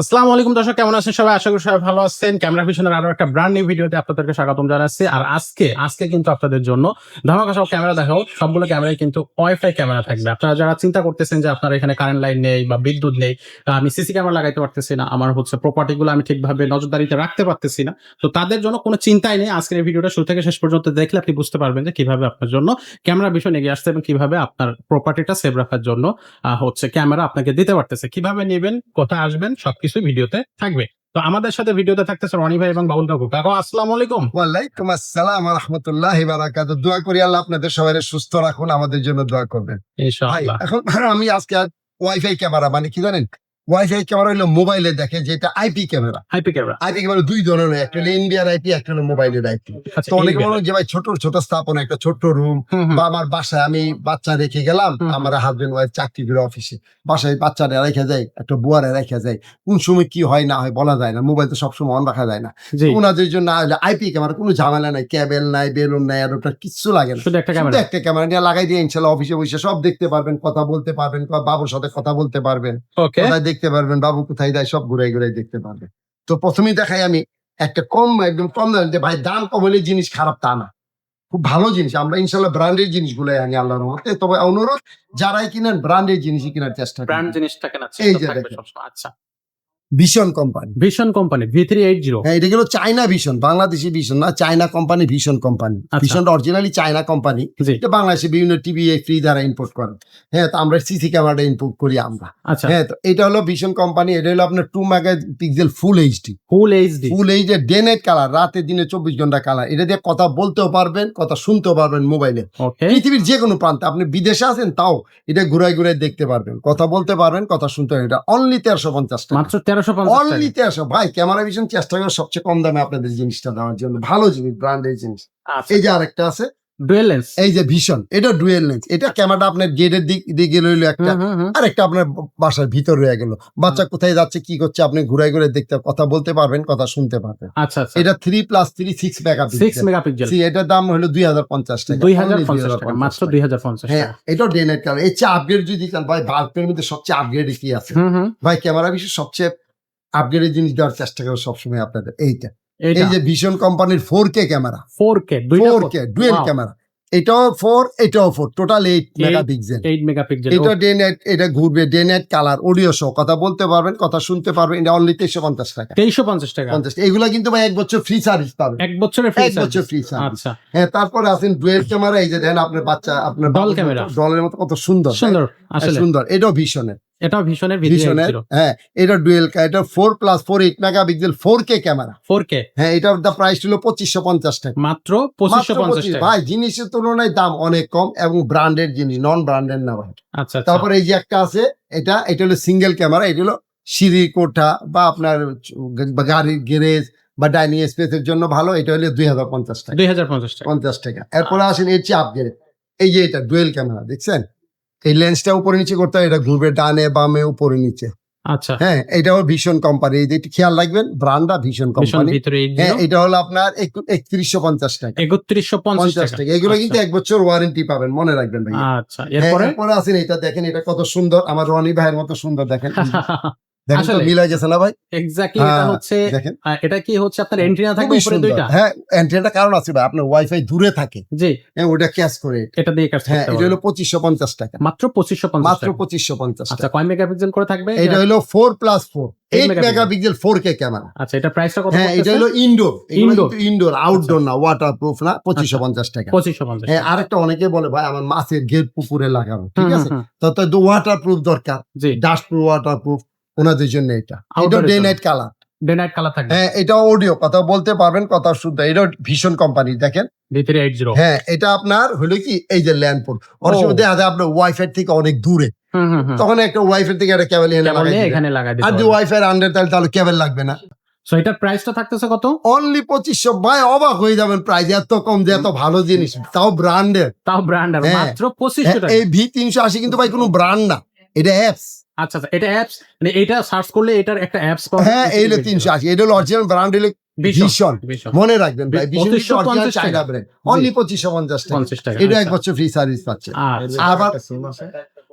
আসসালামু আলাইকুম দর্শক, কেমন আছেন সবাই? আশা করি সবাই ভালো আছেন। ক্যামেরা ভিশনের আরও একটা ব্র্যান্ড নিউ ভিডিওতে আপনাদেরকে স্বাগতম জানাচ্ছি। আর আজকে আজকে কিন্তু আপনাদের জন্য ধামাকা ক্যামেরা দেখাও সবগুলো ক্যামেরায় কিন্তু ওয়াইফাই ক্যামেরা থাকবে। আপনারা যারা চিন্তা করতেছেন যে আপনার এখানে কারেন্ট লাইন নেই বা বিদ্যুৎ নেই, আমি সিসি ক্যামেরা লাগাইতে পারতেছি না, আমার হচ্ছে প্রপার্টি গুলো আমি ঠিকভাবে নজরদারিতে রাখতে পারতেছি না। তো তাদের জন্য কোনো চিন্তাই নেই। আজকের এই ভিডিওটা শুরু থেকে শেষ পর্যন্ত দেখলে আপনি বুঝতে পারবেন যে কীভাবে আপনার জন্য ক্যামেরা বিষয় এগিয়ে আসছে এবং কীভাবে আপনার প্রপার্টিটা সেভ রাখার জন্য হচ্ছে ক্যামেরা আপনাকে দিতে পারতেছে। কীভাবে নেবেন, কোথায় আসবেন, সবকিছু ভিডিওতে থাকবে। তো আমাদের সাথে ভিডিওতে থাকতেছে রনি ভাই এবং বাবুল কাকু। কাকু আসসালামু আলাইকুম। ওয়ালাইকুম আসসালাম রহমতুল্লাহ বারাকাত দোয়া করি আল্লাহ আপনাদের সবাই সুস্থ রাখুন আমাদের জন্য দোয়া করবেন। ইনশাআল্লাহ। এখন আমি আজকে ওয়াইফাই ক্যামেরা মানে কি জানেন? ওয়াইফাই ক্যামেরা হলো মোবাইলে দেখে যেটা আইপি ক্যামেরা হাইপি ক্যামেরা আইপি ক্যামেরা দুই ধরনের একটা হলো ইন্ডিয়ার আইপি একটা হলো মোবাইলের আইপি আচ্ছা তো অনেকে বলো যে ভাই ছোট ছোট স্থাপনা একটা ছোট রুম বা আমার বাসায় আমি বাচ্চা রেখে গেলাম আমার হাজবেন্ড ওয়াইফ চাকরি করে অফিসে বাসায় বাচ্চারা রেখে যায় একটা বুয়ারে রেখে যায়। কোন সময় কি হয় না হয় বলা যায় না মোবাইল তো সবসময় অন রাখা যায় না। ওনাদের জন্য আইপি ক্যামেরা কোনো ঝামেলা নাই কেবল নাই বেলুন নাই আর ওটা কিচ্ছু লাগে না। শুধু একটা ক্যামেরা একটা ক্যামেরা নিয়ে লাগাই দিয়ে ইনশাল্লাহ অফিসে বসে সব দেখতে পারবেন কথা বলতে পারবেন বা বাবুর সাথে কথা বলতে পারবেন। ওকে দেখতে পারবেন বাবু কোথায় দেয় সব ঘুরাই ঘুরাই দেখতে পারবেন তো প্রথমেই দেখাই আমি একটা কম একদম কম দাম যে ভাই দাম কম হলে জিনিস খারাপ তা না। খুব ভালো জিনিস আমরা ইনশাল্লাহ ব্র্যান্ডের জিনিসগুলো আনি আল্লাহর রহমতে। তবে অনুরোধ যারাই কিনেন ব্র্যান্ডের জিনিসই কেনার চেষ্টা ব্র্যান্ড করেন জিনিসটা কেনার এই যে। আচ্ছা। Vision company Vision company V three eight zero হ্যাঁ এটা গেলো চায়না ভীষণ বাংলাদেশি ভীষণ না China company Vision company. Vision originally China company এটা বাংলাদেশে বিভিন্ন টিভি ফ্রি দ্বারা ইম্পোর্ট করে। হ্যাঁ তো আমরা সিসি ক্যামেরাটা ইম্পোর্ট করি আমরা। আচ্ছা। হ্যাঁ তো এটা হলো ভীষণ কোম্পানি এটা হলো আপনার two megapixel full HD full HD full HD day night colour রাতে দিনে চব্বিশ ঘণ্টা কালার এটা দিয়ে কথা বলতেও পারবেন কথা শুনতেও পারবেন মোবাইলে পৃথিবীর যে কোনো প্রান্তে আপনি বিদেশে আছেন তাও এটা ঘুরাই ঘুরাই দেখতে পারবেন। কথা বলতে পারবেন কথা শুনতে পারবেন। এটা অনলি তেরোশো পঞ্চাশ টাকা। মাত্র তেরোশো অনলি তেরোশো ভাই ক্যামেরা ভিশন চেষ্টা করে সবচেয়ে কম দামে আপনাদের জিনিসটা দেওয়ার জন্য। ভালো জিনিস ব্র্যান্ডের জিনিস। আচ্ছা। এই যে আরেকটা আছে ডুয়েল লেন্স। এই যে ভীষণ এটা ডুয়েল লেন্স। এটা ক্যামেরাটা আপনার গেটের দিক দিকে রইল একটা। আর একটা আপনার বাসার ভিতর রয়ে গেল। বাচ্চা কোথায় যাচ্ছে কি করছে আপনি ঘুরাই ঘুরে দেখতে কথা বলতে পারবেন কথা শুনতে পারবেন। আচ্ছা আচ্ছা। এটা three plus three six mega six megapixel এটার দাম হলো দুই হাজার পঞ্চাশ টাকা। দুই হাজার পঞ্চাশ টাকা মাত্র দুই হাজার পঞ্চাশ হ্যাঁ টাকা। এটাও ডে নাইট কালারের চেয়ে আপগ্রেড যদি চান ভাই বাল্বের মধ্যে সবচেয়ে আপগ্রেড কি আছে? ভাই ক্যামেরা বিষয়ে সবচেয়ে আপগ্রেডের জিনিস দেওয়ার চেষ্টা করব সবসময় আপনাদের। এইটা। এই যে ভীষণ কোম্পানির four K camera four K four K dual camera এটাও ফোর এটাও four total eight megapixel eight megapixel এটা ডে এটা ঘুরবে ডে কালার অডিও শো কথা বলতে পারবেন কথা শুনতে পারবেন এটা অনলি তেইশশো পঞ্চাশ টাকা। তেইশশো পঞ্চাশ টাকা। পঞ্চাশ এগুলা কিন্তু ভাই এক বছর ফ্রি সার্ভিস পাবেন। এক বছরের ফ্রি এক বছর ফ্রি সার্ভিস আচ্ছা। হ্যাঁ তারপরে আছেন ডুয়েল ক্যামেরা এই যে দেন আপনার বাচ্চা আপনার ডল ক্যামেরা। মতো, ডলের মতো কত সুন্দর। সুন্দর হ্যাঁ, আসলে। সুন্দর। এটাও ভীষণের ভিডিও ভীষণের জিরো হ্যাঁ এটা ডুয়েল এটা four plus four eight megapixel four K camera four K হ্যাঁ এটার দা প্রাইস ছিল পঁচিশশো পঞ্চাশ টাকা। মাত্র পঁচিশশো পঞ্চাশ ভাই জিনিসের তুলনায় দাম অনেক কম এবং ব্র্যান্ডেড জিনিস নন ব্র্যান্ডেড না ভাই। আচ্ছা আচ্ছা। তারপরে এই যে একটা আছে এটা এটা হলো সিঙ্গেল ক্যামেরা এটা হলো সিঁড়ি কোঠা বা আপনার গাড়ির গ্যারেজ বা ডাইনিং স্পেসের জন্য ভালো এটা হলো দুই হাজার পঞ্চাশ টাকা। দুই হাজার পঞ্চাশ টাকা। পঞ্চাশ টাকা। এরপরে আসেন এর চেয়ে আপগ্রেড এই যে এটা ডুয়েল ক্যামেরা দেখছেন? এই লেন্সটা উপরে নিচে করতে হয় এটা ঘুরবে ডানে বামে উপরে নিচে। আচ্ছা। হ্যাঁ এটাও ভীষণ কোম্পানি এই একটু খেয়াল রাখবেন ব্র্যান্ডটা ভীষণ কোম্পানি হ্যাঁ এটা হলো আপনার একত্রিশশো পঞ্চাশ টাকা। একত্রিশশো পঞ্চাশ টাকা। এগুলো কিন্তু এক বছর ওয়ারেন্টি পাবেন মনে রাখবেন ভাই আচ্ছা এরপরে? এরপরে আছেন এটা দেখেন এটা কত সুন্দর আমার রনি ভাইয়ের মতো সুন্দর দেখেন। দেখেন তো আসলে। মিল না ভাই? এক্স্যাক্টলি এটা হ্যাঁ, হচ্ছে এটা কি হচ্ছে আপনার উপরে দুইটা? হ্যাঁ অ্যান্টেনাটা কারণ আছে ভাই আপনার ওয়াইফাই দূরে থাকে। জি। হ্যাঁ ওটা ক্যাশ করে। এটা দিয়ে হ্যাঁ এটা হলো টাকা। মাত্র মাত্র আচ্ছা কয় মেগাপিক্সেল করে থাকবে? এটা হলো প্লাস ক্যামেরা আচ্ছা এটা প্রাইসটা কত হ্যাঁ এটা হলো ইনডোর। আচ্ছা। ইনডোর আউটডোর না ওয়াটার প্রুফ না পঁচিশশো পঞ্চাশ টাকা। হ্যাঁ আরেকটা অনেকে বলে ভাই আমার মাছের গেট পুকুরে লাগাবো ঠিক আছে? হুম, তো তো ওয়াটার প্রুফ দরকার। জি। ডাস্ট প্রুফ ওয়াটার প্রুফ ওনাদের জন্য এটা। এটা day night colour day night colour থাকবে। হ্যাঁ এটা অডিও কথা বলতে পারবেন কথা শুদ্ধ এটা ভীষণ কোম্পানি দেখেন। হ্যাঁ এটা আপনার হলো কি? এই যে ল্যান্ডফোন অনেক সময় দেখা যায় আপনার ওয়াইফাই থেকে অনেক দূরে। তখন একটা ওয়াইফাই থেকে একটা কেবল। এখানে লাগাই আর যদি ওয়াইফাই আন্ডার তাহলে তাহলে কেবল লাগবে না। সো এটার প্রাইসটা থাকতেছে কত? অনলি পঁচিশশো। ভাই অবাক হয়ে যাবেন প্রাইস এত কম যে এত ভালো জিনিস। তাও ব্র্যান্ডের তাও ব্র্যান্ডার হ্যাঁ। মাত্র পঁচিশশো এই ভি তিনশো আশি কিন্তু ভাই কোনো ব্র্যান্ড না। এটা অ্যাপস আচ্ছা আচ্ছা এটা অ্যাপস মানে এটা সার্চ করলে এটার একটা অ্যাপস পাওয়া হ্যাঁ তিনশো আশি। এটা হলো অরিজিনাল ব্র্যান্ড হলো ভীষণ মনে রাখবেন ভাই ভীষণ 2550 চাইনা ব্র্যান্ড অনলি পঁচিশশো পঞ্চাশ টাকা। এটা এক। বছর ফ্রি সার্ভিস পাচ্ছে। আচ্ছা। আবার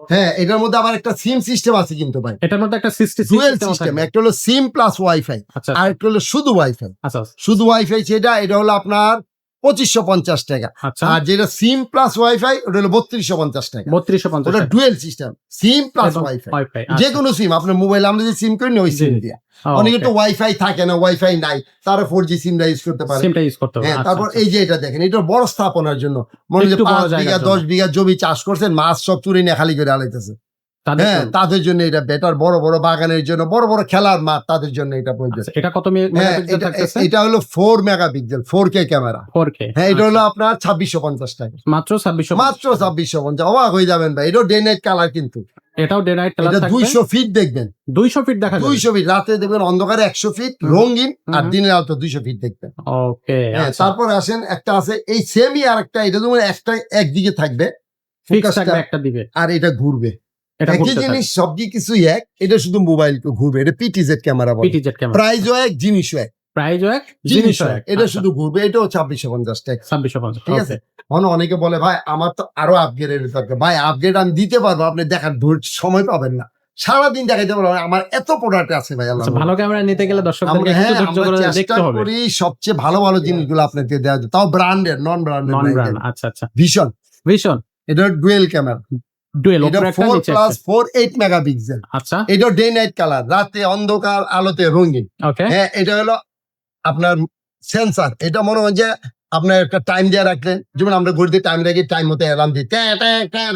হ্যাঁ এটার মধ্যে আবার একটা সিম সিস্টেম আছে কিন্তু ভাই। এটার মধ্যে একটা ডুয়েল সিস্টেম একটা হলো সিম প্লাস ওয়াইফাই আচ্ছা। আর একটা হলো শুধু ওয়াইফাই আচ্ছা। শুধু ওয়াইফাই যেটা এটা হলো আপনার পঁচিশশো পঞ্চাশ টাকা। আচ্ছা। আর যেটা সিম প্লাস ওয়াইফাই ওটা হলো বত্রিশশো পঞ্চাশ টাকা। বত্রিশশো পঞ্চাশ ওটা dual system SIM plus WiFi যে কোনো সিম আপনার মোবাইল আমরা যে সিম করি না ওই সিম। দিয়ে। অনেকে তো ওয়াইফাই থাকে না ওয়াইফাই নাই তারা ফোর জি সিমটা ইউজ করতে পারে। সিমটা ইউজ করতে হ্যাঁ আচ্ছা, তারপর আচ্ছা। এই যে এটা দেখেন এটা বড় স্থাপনার জন্য। মনে বড় পাঁচ বিঘা দশ বিঘা জমি চাষ করছেন মাছ সব চুরি নিয়ে খালি করে আলাইতেছে। হ্যাঁ তাদের জন্য এটা বেটার বড় বড় বাগানের জন্য বড় বড় খেলার মাঠ তাদের জন্য এটা প্রয়োজন। আচ্ছা, এটা কত হ্যাঁ মেগাপিক্সেল এটা হলো four megapixel four K camera 4K হ্যাঁ এটা হলো আচ্ছা, আপনার ছাব্বিশশো পঞ্চাশ টাকা। মাত্র ছাব্বিশশো মাত্র ছাব্বিশশো পঞ্চাশ অবাক হয়ে যাবেন ভাই এটা ডে নাইট কালার কিন্তু। এটাও ডে নাইট কালার এটা দুইশো ফিট দেখবেন। দুইশো ফিট দেখা যাবে। দুইশো ফিট রাতে দেখবেন অন্ধকারে একশো ফিট রঙিন আর। দিনের আলো দুইশো ফিট দেখবেন। ওকে হ্যাঁ তারপর আসেন একটা আছে এই সেমই আর একটা এটা যেমন একটা একদিকে থাকবে একটা দিবে। আর এটা ঘুরবে। একই জিনিস সবজি কিছুই এক এটা শুধু মোবাইল ঘুরবে এটা পিটিজেড ক্যামেরা বলে। পিটি জেট ক্যামেরা প্রাইসও এক জিনিসও এক। প্রাইজও এক জিনিসও এক। এক। আচ্ছা। এটা শুধু ঘুরবে এটাও ছাব্বিশশো পঞ্চাশ টাকা। ছাব্বিশশো পঞ্চাশ ঠিক আছে? মনে অনেকে বলে ভাই আমার তো আরও আপগ্রেড দরকার। ভাই আপগ্রেড আমি দিতে পারব আপনি দেখার ধৈর্য সময় পাবেন না। সারাদিন দেখাইতে পারব আমার এত প্রোডাক্ট আছে ভাই আল্লাহ আচ্ছা, ভালো ক্যামেরা নিতে গেলে দর্শকদেরকে একটু হ্যাঁ ধৈর্য করে দেখতে হবে। করি সবচেয়ে ভালো ভালো জিনিসগুলো আপনাকে দেওয়া যায়। তাও ব্র্যান্ডের নন ব্র্যান্ডেড নন ব্র্যান্ড আচ্ছা আচ্ছা। ভীষণ ভীষণ এটা ডুয়েল ক্যামেরা ডুয়েল এটা প্লাস আচ্ছা। এটা ডে নাইট কালার রাতে অন্ধকার আলোতে রঙিন। ওকে হ্যাঁ এটা হলো আপনার সেন্সার এটা মনে হয় যে আপনার একটা টাইম দিয়ে রাখলেন। যেমন আমরা ঘুরতে টাইম রাখি টাইম মতো অ্যালার্ম দিই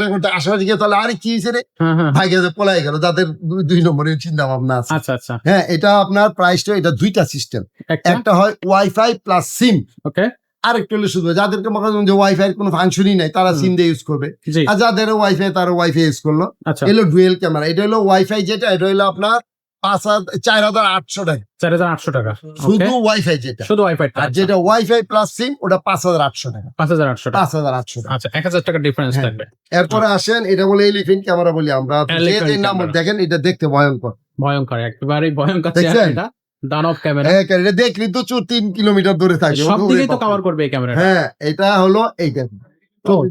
করতে আশেপাশে গিয়ে তাহলে আরে কি হয়েছে রে? হ্যাঁ হ্যাঁ। ভাই গেছে পলাই গেল। যাদের দুই- নম্বরের চিন্তা ভাবনা আছে। আচ্ছা আচ্ছা। হ্যাঁ এটা আপনার প্রাইসটা এটা দুইটা সিস্টেম একটা? হয় ওয়াইফাই প্লাস সিম ওকে আরেকটা হলো শুধু যাদেরকে মনে করেন যে ওয়াইফাই কোনো ফাংশনই নাই তারা সিম দিয়ে ইউজ করবে। আর যাদের ওয়াইফাই তারা ওয়াইফাই ইউজ করল। আচ্ছা। এলো ডুয়েল ক্যামেরা এটা হলো ওয়াইফাই যেটা এটা হলো আপনার পাঁচ হাজার চার হাজার আটশো টাকা। চার হাজার আটশো টাকা। শুধু ওয়াইফাই যেটা। শুধু ওয়াইফাই আর যেটা ওয়াইফাই প্লাস সিম ওটা পাঁচ হাজার আটশো টাকা। পাঁচ হাজার আটশো পাঁচ হাজার আটশো আচ্ছা এক হাজার টাকা ডিফারেন্স হ্যাঁ। থাকবে। এরপরে আসেন এটা বলে এলিফেন্ট ক্যামেরা বলি আমরা। যে নাম দেখেন এটা দেখতে ভয়ঙ্কর। ভয়ঙ্কর একেবারে ভয়ঙ্কর? এটা দানব ক্যামেরা হ্যাঁ, ক্যামেরা দেখলি তো চুর তিন কিলোমিটার দূরে থাকে সব দিকেই তো কভার করবে এই ক্যামেরা হ্যাঁ এটা হলো এইটা তো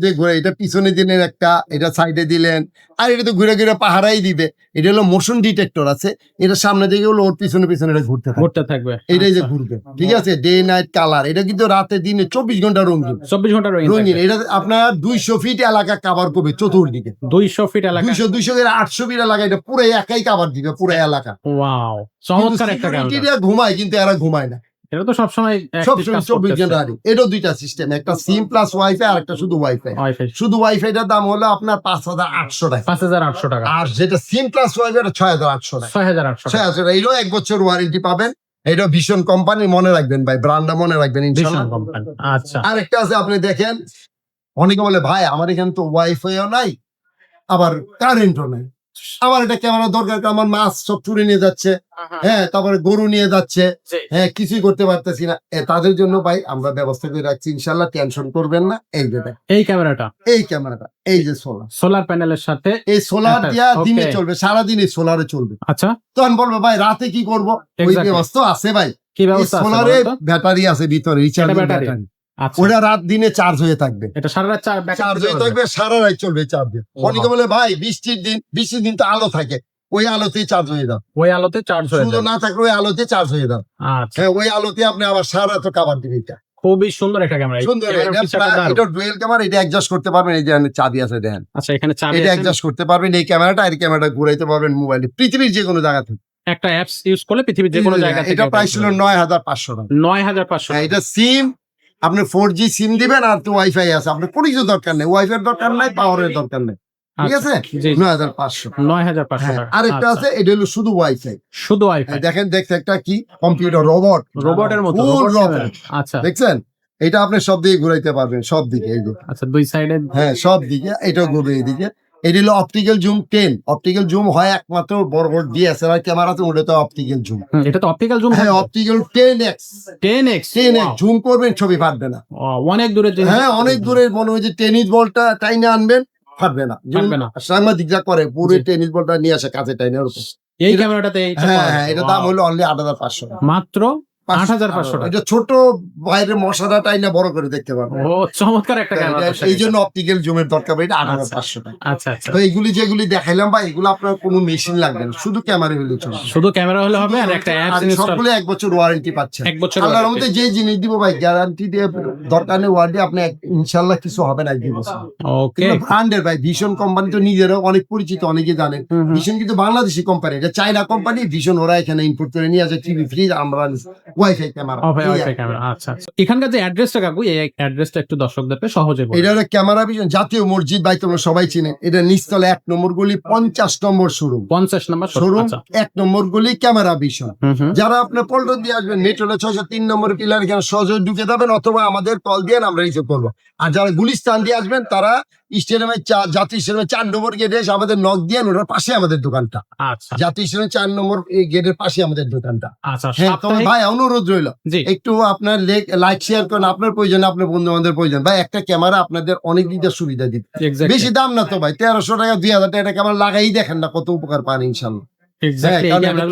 যে ঘুরে এটা পিছনে দিলেন একটা এটা সাইডে দিলেন আর এটা তো ঘুরে ঘুরে পাহারাই দিবে। এটা হলো মোশন ডিটেক্টর আছে এটা সামনে দিকে হলো ওর পিছনে পিছনে এটা ঘুরতে ঘুরতে থাকবে এটাই যে আচ্ছা। ঘুরবে ঠিক আছে? ডে নাইট কালার এটা কিন্তু রাতে দিনে চব্বিশ ঘণ্টা রঙিন। চব্বিশ ঘণ্টা রঙিন এটা আপনার দুইশো ফিট এলাকা কাভার করবে চতুর্দিকে। দুইশো ফিট এলাকা। দুইশো দুইশো আটশো ফিট এলাকা এটা পুরো একাই কাভার দিবে পুরো এলাকা। ওয়াও চমৎকার একটা ঘুমায় কিন্তু এরা ঘুমায় না। এটা তো সবসময় সবসময় চব্বিশ রানি এটাও দুইটা সিস্টেম একটা সিম প্লাস ওয়াইফাই আর একটা শুধু ওয়াইফাই শুধু ওয়াইফাইটার দাম হলো আপনার পাঁচ হাজার আটশো টাকা। পাঁচ হাজার আটশো টাকা। আর যেটা সিম প্লাস ওয়াইফাই ছয় হাজার আটশো টাকা। ছয় হাজার আটশো ছয় হাজার এইটাও এক বছর ওয়ারেন্টি পাবেন। এটা ভীষণ কোম্পানি মনে রাখবেন ভাই ব্র্যান্ডটা মনে রাখবেন আচ্ছা। আরেকটা আছে আপনি দেখেন অনেকে বলে ভাই আমার এখানে তো ওয়াইফাইও নাই আবার কারেন্টও নাই। আমার এটা ক্যামেরা দরকার? আমার মাছ সব চুরি নিয়ে যাচ্ছে। হ্যাঁ তারপরে গরু নিয়ে যাচ্ছে। হ্যাঁ কিছুই করতে পারতেছি না। তাদের জন্য ভাই আমরা ব্যবস্থা করে রাখছি ইনশাল্লাহ টেনশন করবেন না। এই যে এই ক্যামেরাটা? এই ক্যামেরাটা। এই যে সোলার। সোলার প্যানেলের সাথে এই সোলার দিয়া দিনে চলবে সারাদিন এই সোলারে চলবে। আচ্ছা। তখন বলব ভাই রাতে কি করব? ওই ব্যবস্থা আছে ভাই। কি ব্যবস্থা সোলারে ব্যাটারি আছে ভিতরে রিচার্জ ব্যাটারি ওটা রাত দিনে চার্জ হয়ে থাকবে। এটা সারা রাত চার চার্জ হয়ে থাকবে সারা রাত চলবে চার্জে অনেকে বলে ভাই বৃষ্টির দিন বৃষ্টির দিন তো আলো থাকে। ওই আলোতেই চার্জ হয়ে দাও। ওই আলোতে চার্জ হয়ে সুন্দর না থাকলে ওই আলোতে চার্জ হয়ে দাও। আচ্ছা। হ্যাঁ ওই আলোতে আপনি আবার সারা রাত কাবার দিবে এটা। খুবই সুন্দর একটা ক্যামেরা সুন্দর এটা ডুয়েল ক্যামেরা এটা অ্যাডজাস্ট করতে পারবেন। এই যে চাবি আছে দেখেন। আচ্ছা এখানে চাবি এটা অ্যাডজাস্ট করতে পারবেন। এই ক্যামেরাটা এই ক্যামেরাটা ঘুরাইতে পারবেন মোবাইলে পৃথিবীর যে কোনো জায়গা থেকে। একটা অ্যাপস ইউজ করলে পৃথিবীর যে কোনো জায়গা থেকে এটা প্রাইস ছিল নয় হাজার পাঁচশো টাকা। নয় হাজার পাঁচশো হ্যাঁ, এটা সিম আপনি ফোর জি সিম দিবেন আর তো ওয়াইফাই আছে। আপনার কোনো কিছু দরকার নেই ওয়াইফাই দরকার নাই পাওয়ারের দরকার নেই। ঠিক আছে? আচ্ছা, নয় হাজার পাঁচশো নয় হাজার পাঁচশো হ্যাঁ আরেকটা আচ্ছা, আছে এটা হলো শুধু ওয়াইফাই শুধু ওয়াইফাই দেখেন দেখতে একটা কি? কম্পিউটার রোবট রোবটের মতো। আচ্ছা। দেখছেন? এটা আপনি সব দিকে ঘুরাইতে পারবেন সব দিকে আচ্ছা দুই সাইডে হ্যাঁ সব দিকে এটাও ঘুরবে এইদিকে এটা হলো optical zoom ten optical zoom হয় একমাত্র বড় বড় ডিএসএলআর ক্যামেরাতে ওটা তো অপটিক্যাল জুম এটা তো অপটিক্যাল জুম হ্যাঁ optical ten X ten X ten X zoom করবেন ছবি ফাটবে না। অনেক দূরে হ্যাঁ অনেক দূরে মনে হয় যে টেনিস বলটা টাইনে আনবেন ফাটবে না। সাংবাদিকরা করে পুরো টেনিস বলটা নিয়ে আসে কাছে টাইনে এই ক্যামেরাটাতে হ্যাঁ হ্যাঁ এটা দাম হলো অনলি আট হাজার পাঁচশো মাত্র আট হাজার পাঁচশো এটা ছোট টাই না বড় করে দেখতে পারবে। ও চমৎকার একটা এই জন্য অপটিক্যাল জুমের দরকার পড়ে এটা আট হাজার পাঁচশো টাকা। আচ্ছা আচ্ছা। তো এইগুলি যেগুলি দেখাইলাম বা এগুলো আপনার কোনো মেশিন লাগবে না শুধু ক্যামেরা হলে চলবে। শুধু ক্যামেরা হলে হবে আর একটা সবগুলো এক বছর ওয়ারেন্টি পাচ্ছেন এক বছর আল্লাহর। মধ্যে যে জিনিস দিব ভাই গ্যারান্টি দিয়ে দরকার নেই ওয়ারেন্টি আপনি ইনশাল্লাহ কিছু হবে না এক দুই বছর। ওকে ব্র্যান্ডের ভাই ভীষণ কোম্পানি তো নিজেরাও অনেক পরিচিত অনেকে জানেন। ভীষণ কিন্তু বাংলাদেশি কোম্পানি এটা চাইনা কোম্পানি ভীষণ ওরা এখানে ইম্পোর্ট করে নিয়ে আসে টিভি ফ্রিজ আমরা ওয়াইফাই ক্যামেরা ওয়াইফাই ক্যামেরা আচ্ছা আচ্ছা। এখানকার যে অ্যাড্রেসটা কাকু এই অ্যাড্রেসটা একটু দর্শকদেরকে সহজে বলুন। এটা হলো ক্যামেরা ভিশন জাতীয় মসজিদ ভাই তোমরা সবাই চিনেন এটা নিচতলা এক নম্বর গুলি পঞ্চাশ নম্বর শোরুম পঞ্চাশ নাম্বার শোরুম আচ্ছা। এক নম্বর গুলি ক্যামেরা ভিশন যারা আপনার পল্টন দিয়ে আসবেন মেট্রোলে ছয়শো তিন নম্বর পিলার এখানে সহজে ঢুকে যাবেন অথবা আমাদের কল দিয়ে আমরা রিসিভ করব। আর যারা গুলিস্তান দিয়ে আসবেন তারা স্টেডিয়ামে জাতীয় স্টেডিয়ামে চার নম্বর গেটে এসে আমাদের নক দিয়ে ওটার পাশে আমাদের দোকানটা। আচ্ছা। জাতীয় স্টেডিয়ামে চার নম্বর গেটের পাশে আমাদের দোকানটা। আচ্ছা হ্যাঁ তবে ভাই অনুরোধ রইল। একটু আপনার লাইক শেয়ার করেন আপনার প্রয়োজন আপনার বন্ধু বান্ধবের প্রয়োজন। ভাই একটা ক্যামেরা আপনাদের অনেক দিকটা সুবিধা দিবে। বেশি দাম না তো ভাই তেরোশো টাকা দুই হাজার টাকা ক্যামেরা লাগাই দেখেন না কত উপকার পান ইনশাল্লাহ হ্যাঁ, ক্যামেরা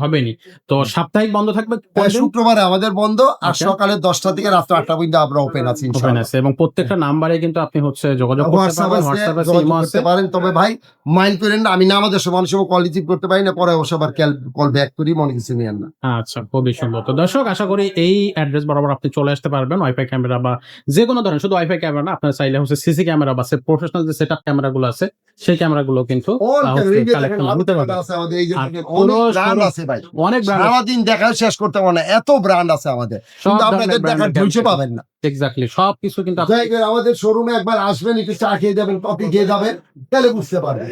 হবেনি তো সাপ্তাহিক বন্ধ থাকবে হ্যাঁ, শুক্রবারে আমাদের বন্ধ আর সকালে দশটা থেকে রাত্র আটটা পর্যন্ত আমরা ওপেন আছি ওপেন আছে এবং প্রত্যেকটা নাম্বারে কিন্তু আপনি হচ্ছে যোগাযোগ করতে হোয়াটসঅ্যাপ পারবেন আছে হোয়াটসঅ্যাপ আছে যোগাযোগ ইমো করতে আছে। পারেন তবে ভাই মাইন্ড করেন আমি না আমাদের সময় অনেক সময় কল রিসিভ করতে পারি না পরে অবশ্য আবার কল ব্যাক করি মনে কিছু নিয়েন না। আচ্ছা খুবই সুন্দর। তো দর্শক আশা করি এই অ্যাড্রেস বরাবর আপনি চলে আসতে পারবেন ওয়াইফাই ক্যামেরা বা যে কোনো ধরনের শুধু ওয়াইফাই ক্যামেরা না আপনার চাইলে হচ্ছে সিসি ক্যামেরা বা প্রফেশনাল যে সেটআপ ক্যামেরাগুলো আছে সেই ক্যামেরাগুলো কিন্তু All আহ, camera, এই যে কালেকশন দেখেন, আরও নিতে camera পারবেন আছে আমাদের, এই যে আর দেখেন, পুরো অনেক brand শোরুম- আছে ভাই। অনেক ব্র্যান্ড সারাদিন দেখাও শেষ করতে পারে না এত ব্র্যান্ড আছে আমাদের। কিন্তু আপনাদের দেখার ধৈর্য পাবেন না। এক্স্যাক্টলি সব কিছু কিন্তু আমাদের শোরুমে একবার আসবেন একটু চা খেয়ে যাবেন কফি খেয়ে যাবেন তাহলে বুঝতে পারবেন।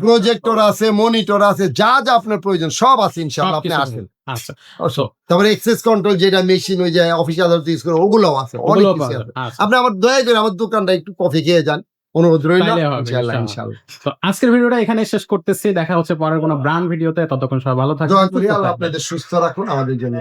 প্রজেক্টর আছে মনিটর আছে যা যা আপনার প্রয়োজন সব আছে ইনশাআল্লাহ আপনি আসবেন আচ্ছা তারপরে এক্সেস কন্ট্রোল যেটা মেশিন ওই যে অফিস আদালতে ইউজ করে ওগুলোও আছে অনেক ওগুলো কিছু আছে। আচ্ছা। আপনি আমার দয়া করে আমার দোকানটা একটু কফি খেয়ে যান। অনুরোধ রইল। তো আজকের ভিডিওটা এখানে শেষ করতেছি। দেখা হচ্ছে পরের কোনো ব্র্যান্ড ভিডিওতে। ততক্ষণ সবাই ভালো থাকবেন আপনাদের সুস্থ রাখুন আমাদের জন্য।